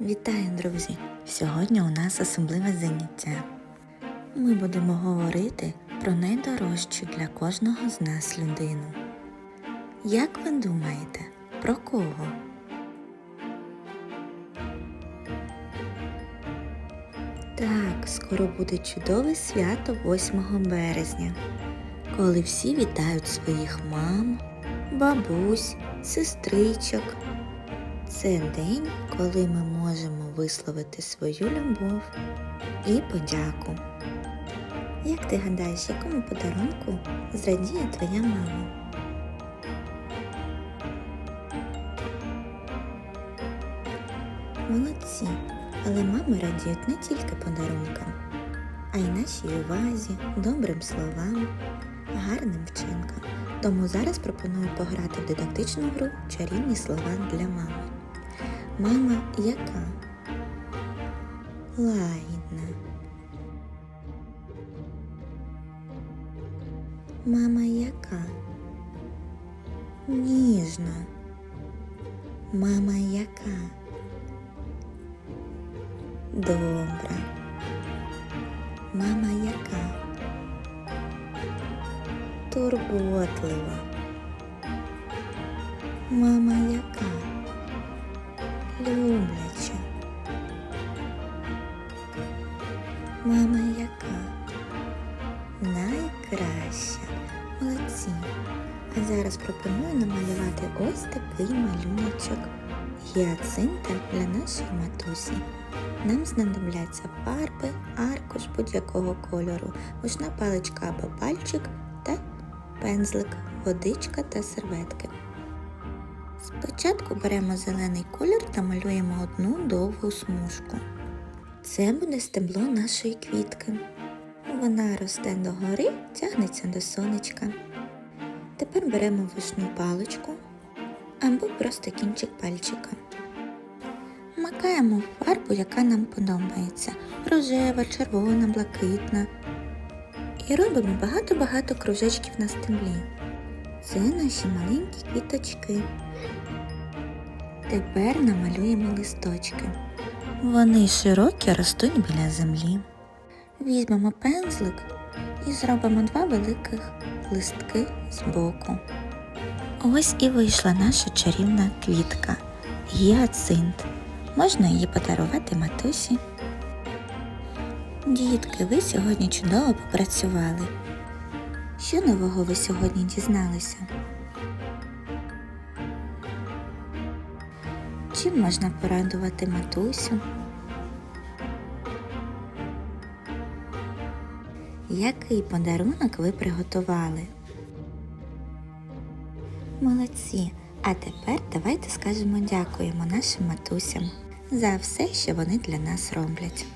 Вітаю, друзі! Сьогодні у нас особливе заняття. Ми будемо говорити про найдорожчу для кожного з нас людину. Як ви думаєте, про кого? Так, скоро буде чудове свято 8 березня, коли всі вітають своїх мам, бабусь, сестричок. Це день, коли ми можемо висловити свою любов і подяку. Як ти гадаєш, якому подарунку зрадіє твоя мама? Молодці, але мами радіють не тільки подарункам, а й нашій увазі, добрим словам, гарним вчинкам. Тому зараз пропоную пограти в дидактичну гру чарівні слова для мами. Мама яка? Лагідна. Мама яка? Ніжна. Мама яка? Добра. Мама яка? Турботлива. Мама яка? Любляча. Мама яка? Найкраща. Молодці. А зараз пропоную намалювати ось такий малюночок гіацинта для нашої матусі. Нам знадобляться фарби, аркуш будь-якого кольору, ручна паличка або пальчик та пензлик, водичка та серветки. Спочатку беремо зелений колір та малюємо одну довгу смужку. Це буде стебло нашої квітки. Вона росте догори, тягнеться до сонечка. Тепер беремо вишню паличку або просто кінчик пальчика. Макаємо фарбу, яка нам подобається рожева, червона, блакитна. І робимо багато-багато кружечків на стеблі. Це наші маленькі квіточки. Тепер намалюємо листочки. Вони широкі ростуть біля землі. Візьмемо пензлик і зробимо два великих листки збоку. Ось і вийшла наша чарівна квітка гіацинт. Можна її подарувати матусі. Дітки, ви сьогодні чудово попрацювали. Що нового ви сьогодні дізналися? Чим можна порадувати матусю? Який подарунок ви приготували? Молодці! А тепер давайте скажемо дякуємо нашим матусям за все, що вони для нас роблять.